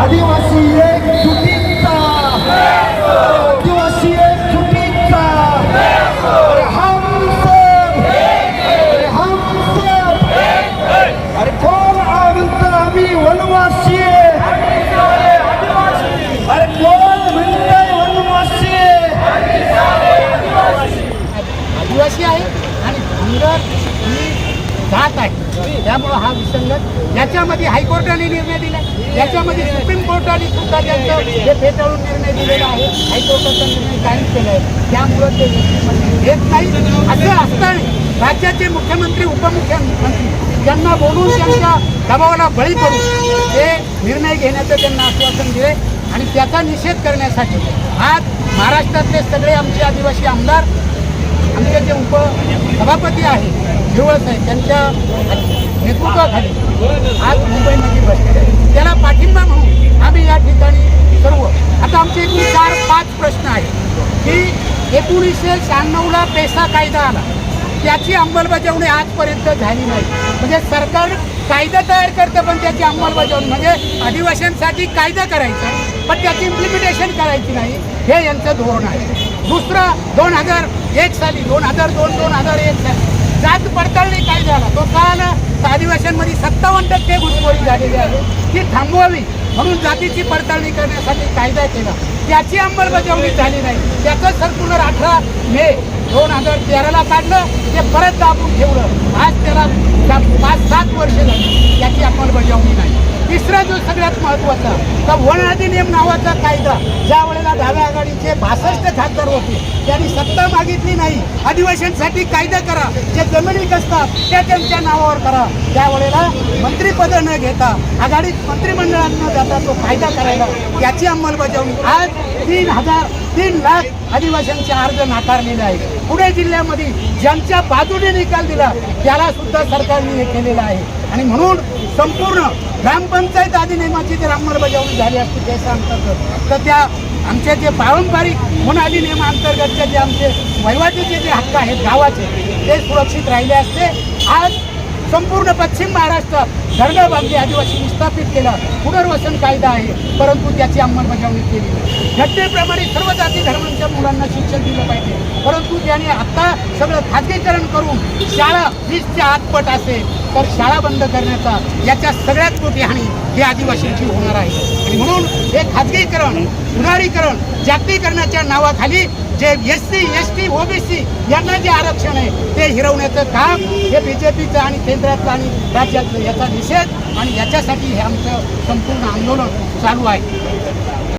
आदिवासी एक सुटीचा आदिवासी एक सुटीचा अरे हम सब। अरे हम सब। अरे कोण म्हणतं आम्ही वनवासी अरे कोण म्हणतंय वनवासी आदिवासी आहे आणि धनगर ही जात आहे. त्यामुळं हा विसंगत. याच्यामध्ये हायकोर्टाने निर्णय दिला याच्यामध्ये सुप्रीम कोर्टाने सुद्धा त्यांचं हे फेटाळून निर्णय दिलेला आहे. हायकोर्टाचा निर्णय कायम केला आहे त्यामुळं ते येत नाही असं असताना राज्याचे मुख्यमंत्री उपमुख्यमंत्री त्यांना बोलून त्यांच्या दबावाला बळी पडून ते निर्णय घेण्याचं त्यांना आश्वासन दिले आणि त्याचा निषेध करण्यासाठी आज महाराष्ट्रातले सगळे आमचे आदिवासी आमदार आमचे जे उप सभापती आहे झिवळ साहेब त्यांच्या नेतृत्वाखाली आज मुंबईमध्ये बसले त्याला पाठिंबा म्हणून आम्ही या ठिकाणी सर्व आता आमचे एकूण चार पाच प्रश्न आहेत. की एकोणीसशे शहाण्णवला पेसा कायदा आला. त्याची अंमलबजावणी आजपर्यंत झाली नाही. म्हणजे सरकार कायदा तयार करतं पण त्याची अंमलबजावणी म्हणजे आदिवासींसाठी कायदा करायचा पण त्याची इम्प्लिमेंटेशन करायची नाही हे यांचं धोरण आहे. दुसरं दोन हजार एक साली दोन हजार दोन दोन हजार एक साली. जात पडताळणी काय झाला? तो काल आला आदिवासींमध्ये सत्तावन्न टक्के घुसखोरी झालेली आहे. ती थांबवावी म्हणून जातीची पडताळणी करण्यासाठी कायदा केला. त्याची अंमलबजावणी झाली नाही. त्याचं सर्क्युलर अठरा मे दोन हजार तेराला काढलं. ते परत दाबून ठेवलं. आज त्याला पाच सात वर्ष झाली. त्याची अंमलबजावणी नाही. तिसरा जो सगळ्यात महत्त्वाचा तर वन अधिनियम नावाचा कायदा ज्या वेळेला दहाव्या जे बासष्ट खासदार होते त्यांनी सत्ता मागितली नाही. आदिवासींसाठी कायदा करा जे जमिनी असतात त्या त्यांच्या नावावर करा. त्यावेळेला मंत्रिपद न घेता आघाडीत मंत्रिमंडळात न जाता तो कायदा करायला याची अंमलबजावणी आज तीन हजार तीन लाख आदिवासींचे अर्ज नाकारलेले आहे पुणे जिल्ह्यामध्ये ज्यांच्या बाजूने निकाल दिला त्याला सुद्धा सरकारने हे केलेलं आहे. आणि म्हणून संपूर्ण ग्रामपंचायत अधिनियमाची जर अंमलबजावणी झाली असती त्याच्या अंतर्गत तर त्या आमच्या जे पारंपरिक वन अधिनियमाअंतर्गतचे जे आमचे वहिवाटीचे जे हक्क आहेत गावाचे ते सुरक्षित राहिले असते. आज संपूर्ण पश्चिम महाराष्ट्रात धरणं बांधली आदिवासी विस्थापित केलं. पुनर्वसन कायदा आहे परंतु त्याची अंमलबजावणी केली घटनेप्रमाणे सर्व जाती धर्म मुलांना शिक्षण दिलं पाहिजे. परंतु त्याने आता सगळं खाजगीकरण करून शाळा वीसच्या आतपट असेल तर शाळा बंद करण्याचा याच्या सगळ्यात मोठी हानी ही आदिवासींची होणार आहे. आणि म्हणून हे खाजगीकरण उन्हाळीकरण जागतिकरणाच्या नावाखाली जे S C S T OBC यांना जे आरक्षण आहे ते हिरवण्याचं काम हे बी जे पीचं आणि केंद्रातलं आणि राज्यातलं याचा निषेध आणि याच्यासाठी हे आमचं संपूर्ण आंदोलन चालू आहे.